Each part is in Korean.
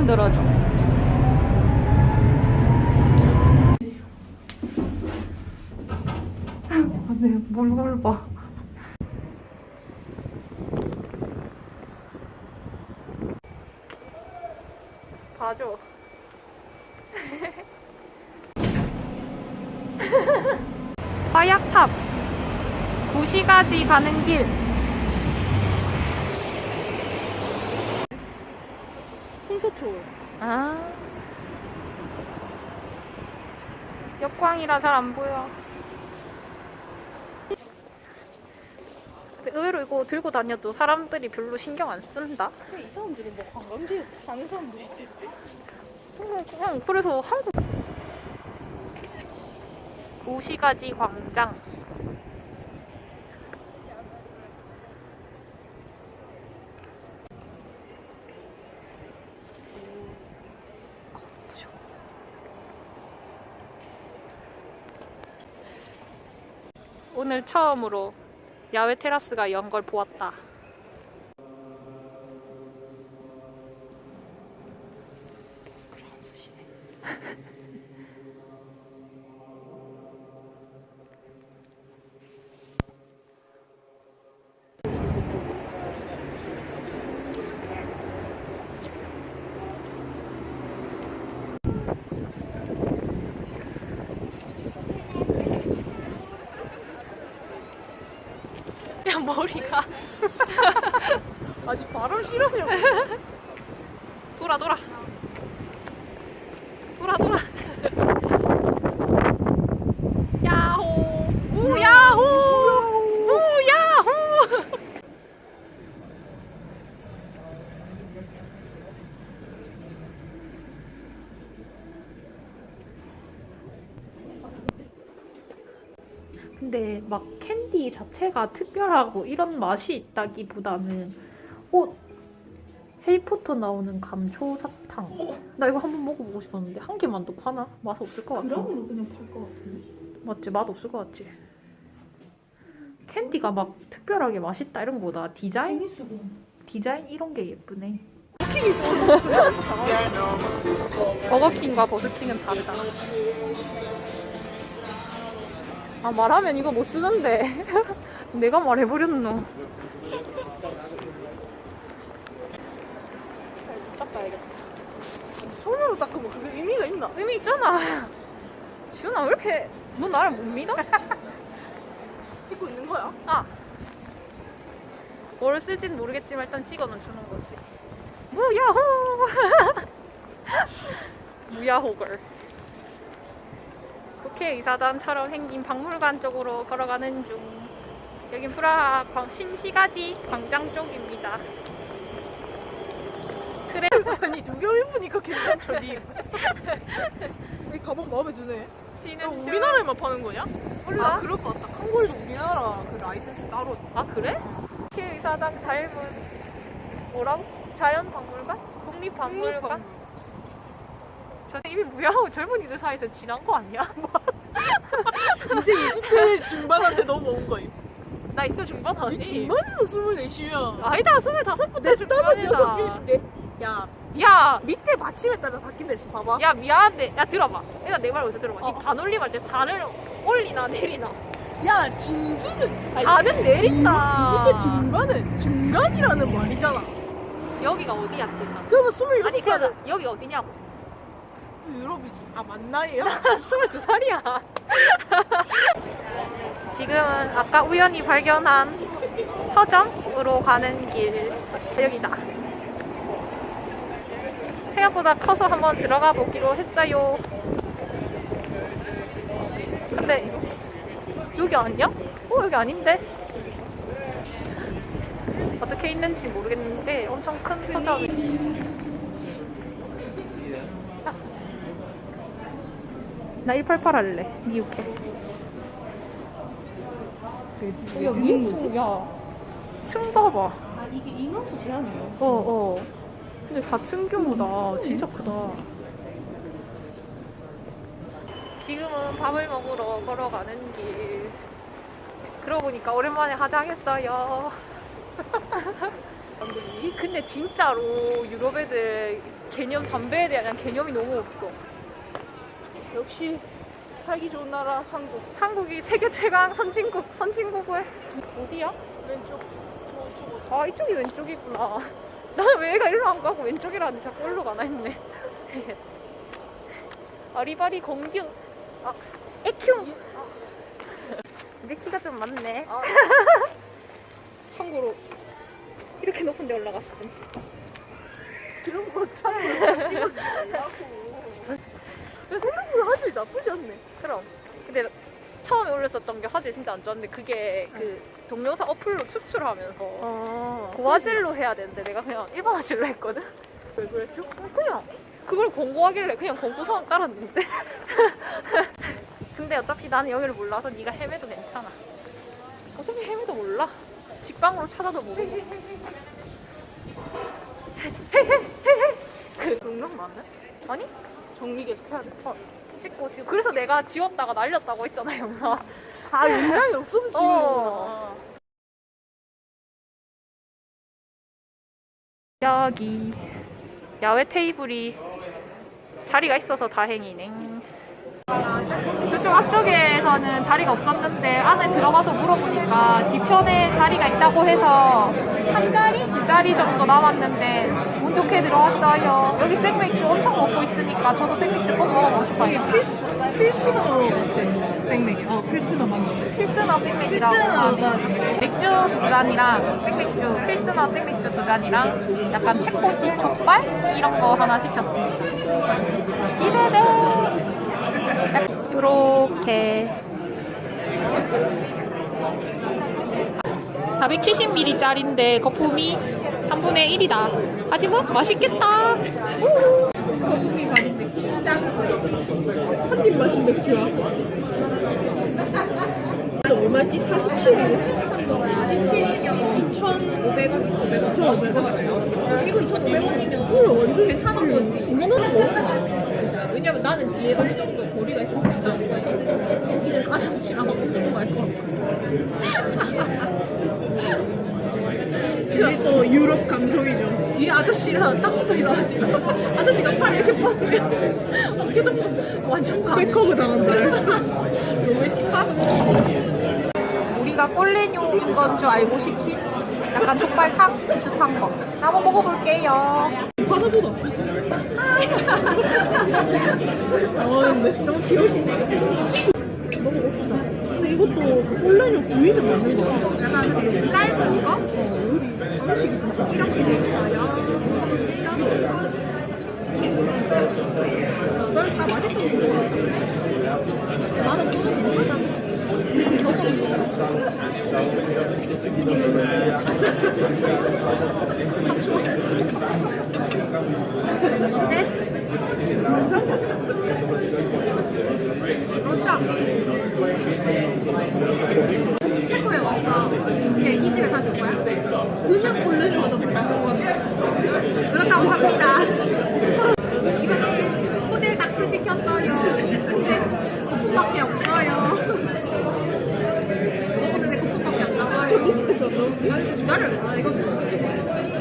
손 들어줘. 네, 물물 봐. 봐줘. 화약탑. 구시가지 가는 길. 홀. 아. 역광이라 잘 안 보여. 근데 의외로 이거 들고 다녀도 사람들이 별로 신경 안 쓴다. 근데 이 사람들이 뭐 관광지에서 사는 사람들이 응, 응, 그래서 한국 도시가지 광장 오늘 처음으로 야외 테라스가 연 걸 보았다. 야 머리가. 아직 바람 싫어요. 돌아 돌아. 돌아 돌아 야호 우야호 우야호 근데 막 캔디 자체가 특별하고 이런 맛이 있다기보다는 어 해리포터 나오는 감초 사탕. 나 이거 한번 먹어보고 싶었는데 한 개만 더 파나? 맛 없을 것 같은데. 그럼으로 그냥 팔 것 같은데. 맞지? 맛 없을 것 같지? 캔디가 막 특별하게 맛있다 이런 거보다 디자인. 디자인 이런 게 예쁘네. 버거킹과 버스킹은 다르다. 아 말하면 이거 못 쓰는데 내가 말해버렸노. 닦아야겠다. 손으로 닦으면 그게 의미가 있나? 의미 있잖아. 지훈아 왜 이렇게 너 나를 못 믿어? 찍고 있는 거야? 아. 뭘 쓸진 모르겠지만 일단 찍어는 주는 거지. 무야호! 무야호걸. 국회의사단처럼 생긴 박물관 쪽으로 걸어가는 중. 여긴 프라하 광- 신시가지 광장 쪽입니다. 그래. 아니 두겹 입으니까 괜찮죠, 님. 이 가방 마음에 드네. 중. 우리나라에만 파는 거냐? 몰라. 아, 그럴 것 같다. 칸골도 우리나라 그 라이센스 따로. 아 그래? 국회의사당 닮은 뭐라고? 자연박물관? 국립박물관? 저는 이미 무야호 젊은이들 사이에서 지난 거 아니야? 이제 20대 중반한테 넘어온 거임. 나 있어 중반 아니? 이 중반에서 24시면. 아니다 스물다섯 부터 넷, 다섯, 중반이다 여섯, 일, 넷. 야, 야! 밑에 받침에 따라 바뀐다 했어. 봐봐. 야 미안한데 야 들어봐 일단 내 말 먼저 들어봐 어. 이 반올림 할 때 4를 올리나 내리나 야, 진수는. 4는 내린다 20대 중반은 중간이라는 말이잖아. 여기가 어디야 지금 그러면 26살은 아니 그냥 여기 어디냐고 유럽이지. 아, 맞나예요? 22살이야. 지금은 아까 우연히 발견한 서점으로 가는 길 여기다. 생각보다 커서 한번 들어가 보기로 했어요. 근데 여기 아니야? 어 여기 아닌데? 어떻게 있는지 모르겠는데 엄청 큰 서점. 나 188 할래. 미육해. 야, 위에 층, 야. 층 봐봐. 아, 이게 인원수 제한이에요. 어, 어. 근데 4층 규모다. 진짜 크다. 지금은 밥을 먹으러 걸어가는 길. 그러고 보니까 오랜만에 화장했어요. 근데 진짜로 유럽 애들 개념 담배에 대한 개념이 너무 없어. 역시 살기 좋은 나라 한국. 한국이 세계 최강 선진국 선진국을 어디야? 왼쪽. 아 이쪽이 왼쪽이구나. 나는 왜 얘가 일로 안 가고 왼쪽이라는데 자꾸 일로 가나 했네. 아리바리 공규. 아 에큐. 이제 키가 좀 많네. 아. 참고로 이렇게 높은 데 올라갔음. 그런 거 참고 찍어주지 말라고. 생각보다 화질이 나쁘지 않네. 그럼. 근데 처음에 올렸었던 게 화질 진짜 안 좋았는데 그게 그 동영상 어플로 추출하면서 아. 고화질로 해야 되는데 내가 그냥 일반 화질로 했거든. 왜 그랬죠? 그냥 그걸 공고하길래 그냥 공고 상황 깔았는데. 근데 어차피 나는 여기를 몰라서 네가 헤매도 괜찮아. 어차피 헤매도 몰라. 직방으로 찾아도 모르고. 그 동영 맞네? 아니? 정리 계속 해야 돼. 어, 찍고 지금 그래서 내가 지웠다가 날렸다고 했잖아 영상. 아 용량이 없어서 지금. 어. 여기 야외 테이블이 자리가 있어서 다행이네. 저쪽 앞쪽에서는 자리가 없었는데 안에 들어가서 물어보니까 뒤편에 자리가 있다고 해서 한 자리, 두 자리 정도 남았는데 운 좋게 들어왔어요. 여기 생맥주 엄청 먹고 있으니까 저도 생맥주 꼭 먹어보고 싶어요. 필수 필수가 생맥이. 어 필수가 맞네. 필스너 생맥이라고 필스너, 하네. 맥주 두 잔이랑 생맥주, 필스너 생맥주 두 잔이랑 약간 채코시 족발 이런 거 하나 시켰습니다. 기대돼. 이렇게 470ml짜리인데 거품이 3분의 1이다. 하지만 맛있겠다. 한입 마신 맥주야. 얼마였지? 47이네. 47이면 2,500원, 2,500원. 2,500원? 이거 2,500원이면 그래, 완전 괜찮은 거지. 이거는 뭐? 왜냐면 나는 뒤에 어느 정도 거리가 있잖아. 여기는 어떤 거알것 같고. 유럽 감성이죠. 뒤에 아저씨랑 딱 붙어 있어가지고 아저씨가 팔 이렇게 뻗으면 어, 계속 완전 가. 백허그 당한다. 로맨틱하고. 우리가 꼴레뇨인 건 줄 알고 시킨 약간 족발탕 비슷한 거. 한번 먹어볼게요. 바다보다. 아, 근데 너무 귀여우시네. 먹어봅시다. 근데 이것도 꼴레뇨 구이는 맞는 거 같아. 약간 짧은 거? 어, 요리 방식이 좋다. 이렇게 돼 있어요. 어떨까? 맛있어서 좋은 것 같은데? 맛없어도 괜찮아. 왔어. 이게 이 집에 가실 거야? 그냥 꼴레뇨가 더 맛있는 거 같아. 그렇다고 합니다. 이번에 호젤 다크 시켰어요. 근데 거품밖에 없어요. 먹었는데 거품밖에 안 나와요. 진짜 먹어보자, 너. 아니 기다려. 나 이거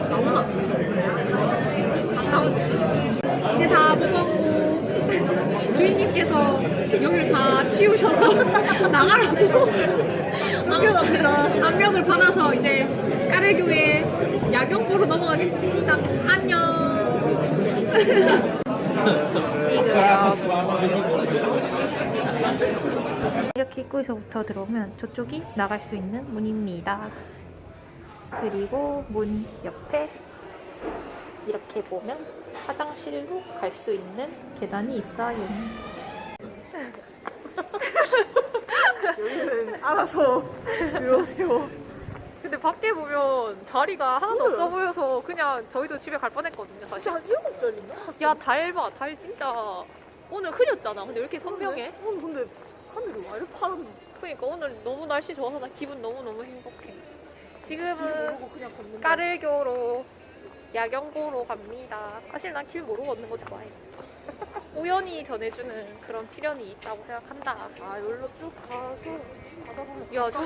나올라. 안 나오지. 이제 다 먹었고 주인님께서 여기를 다 치우셔서 나가라고 쫓겨납니다. 압력을 받아서 이제 까르교의 야경보로 넘어가겠습니다. 안녕. 이렇게 입구에서부터 들어오면 저쪽이 나갈 수 있는 문입니다. 그리고 문 옆에 이렇게 보면 화장실로 갈 수 있는 계단이 있어요. 여기는 알아서 들어오세요. 근데 밖에 보면 자리가 하나도. 없어 보여서 그냥 저희도 집에 갈 뻔했거든요, 사실. 진짜 한 일곱 잔인가? 야, 달 봐. 달 진짜 오늘 흐렸잖아. 근데 왜 이렇게 선명해? 오늘 근데 하늘이 왜 이렇게 파란 그러니까 오늘 너무 날씨 좋아서 나 기분 너무너무 행복해. 지금은 모르고 그냥 걷는 까르교로 야경보로 갑니다. 사실 난 길 모르고 걷는 거 좋아해. 우연히 전해주는 그런 필연이 있다고 생각한다. 아 여기로 쭉 가서 가다 보면 야, 저.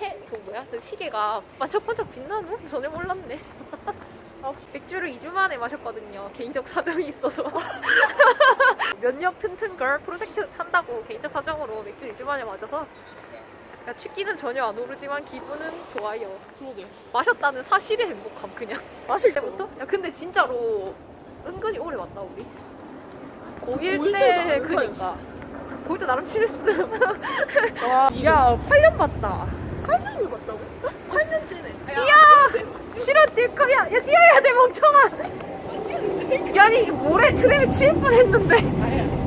해, 그 뭐야? 그 시계가 반짝반짝 빛나노? 전혀 몰랐네. 아. 맥주를 2주 만에 마셨거든요. 개인적 사정이 있어서. 면역 튼튼 걸 프로젝트 한다고 개인적 사정으로 맥주 2주 만에 마셔서 그러니까 취기는 전혀 안 오르지만 기분은 좋아요. 그러게. 마셨다는 사실이 행복함 그냥. 마실 때부터? 야 근데 진짜로 은근히 오래 왔다 우리. 고1 고1 때 다른 그니까. 고1 때 나름 친했음. 와, 야 8년 봤다. 8년을 봤다고? 8년째네. 야! 실어 뛸 거야. 야 뛰어야 돼 멍청아. 야 아니 모래 트램에 치일 뻔했는데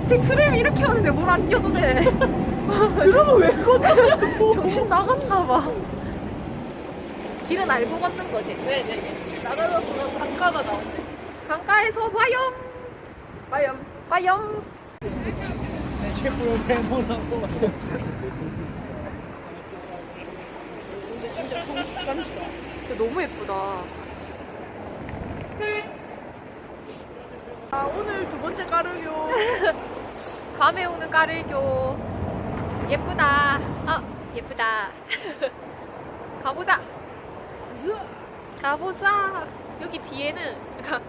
지금 트램 이렇게 하는데 뭘 안 뛰어도 돼. 그러면 왜. 정신 나갔나 봐. 길은 알고 걷는 거지. 네네네. 나가다 보면 단가가 나오네. 강가에서 봐요. 마염. 봐요. 최고로 대본하고 근데 진짜 성감시다. 근데 너무 예쁘다. 아, 오늘 두 번째 까르교. 밤에 오는 까를교 예쁘다. 아 예쁘다. 가보자. 가보자. 여기 뒤에는 약간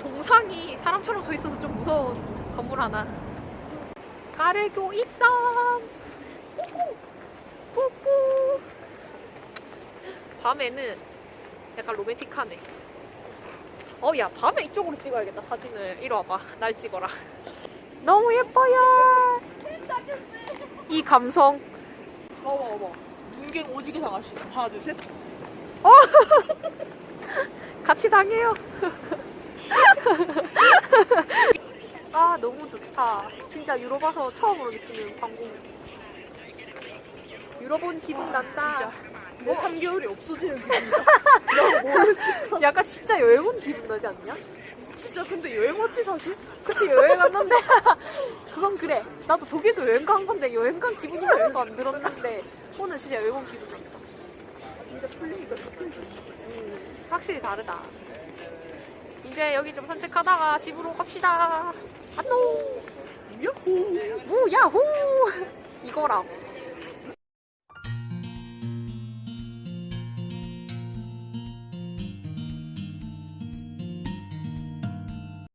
동상이 사람처럼 서 있어서 좀 무서운 건물 하나. 까를교 입성. 뿌뿌. 밤에는 약간 로맨틱하네. 어, 야, 밤에 이쪽으로 찍어야겠다, 사진을. 이리 와봐. 날 찍어라. 너무 예뻐요. 이 감성. 봐봐, 봐봐. 문갱 오지게 당하시네. 하나, 둘, 셋. 같이 당해요. 아 너무 좋다. 진짜 유럽 와서 처음으로 느끼는 광고. 유럽 온 기분 난다. 내 3개월이 없어지는 기분이다. 나 뭐, 약간 진짜 여행 온 기분 나지 않냐? 진짜 근데 여행 왔지, 사실? 그치 여행 왔는데 그건 그래. 나도 독일도 여행 간 건데 여행 간 기분이 하나도 안 들었는데 오늘 진짜 여행 온 기분 난다. 진짜 풀리니까 다 풀리네. 음, 확실히 다르다. 이제 여기 좀 산책하다가 집으로 갑시다. 안녕. 야호! 무야호 이거라고